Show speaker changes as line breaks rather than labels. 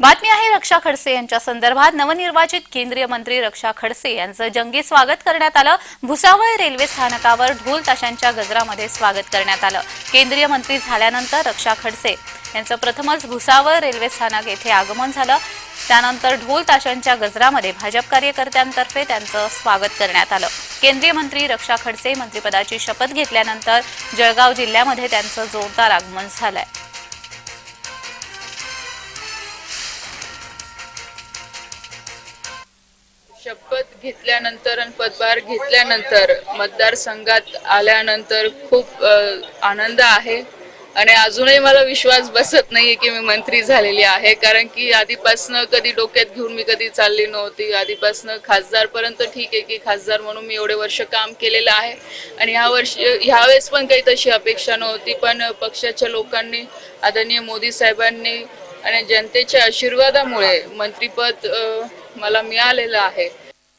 बातमी आहे रक्षा खडसे यांच्या संदर्भात. नवनिर्वाचित केंद्रीय मंत्री रक्षा खडसे यांचं जंगी स्वागत करण्यात आलं. भुसावळ रेल्वे स्थानकावर ढोल ताशांच्या गजरामध्ये स्वागत करण्यात आलं. केंद्रीय मंत्री झाल्यानंतर रक्षा खडसे यांचं प्रथमच भुसावळ रेल्वे स्थानक येथे आगमन झालं. त्यानंतर ढोल ताशांच्या गजरामध्ये भाजप कार्यकर्त्यांतर्फे त्यांचं स्वागत करण्यात आलं. केंद्रीय मंत्री रक्षा खडसे मंत्रिपदाची शपथ घेतल्यानंतर जळगाव जिल्ह्यामध्ये त्यांचं जोरदार आगमन झालंय.
शपथ घेतल्यानंतर आणि पदभार घेतल्यानंतर मतदारसंघात आल्यानंतर खूप आनंद आहे. आणि अजूनही मला विश्वास बसत नाहीये की मी मंत्री झालेली आहे. कारण की आधीपासनं कधी डोक्यात घेऊन मी कधी चालली नव्हती. आधीपासनं खासदारपर्यंत ठीक आहे की खासदार म्हणून मी एवढे वर्ष काम केलेलं आहे. आणि ह्या वर्षी ह्यावेळेस पण काही तशी अपेक्षा नव्हती. पण पक्षाच्या लोकांनी आदरणीय मोदी साहेबांनी आणि जनतेच्या आशीर्वादामुळे मंत्रीपद मला मिळालेलं आहे.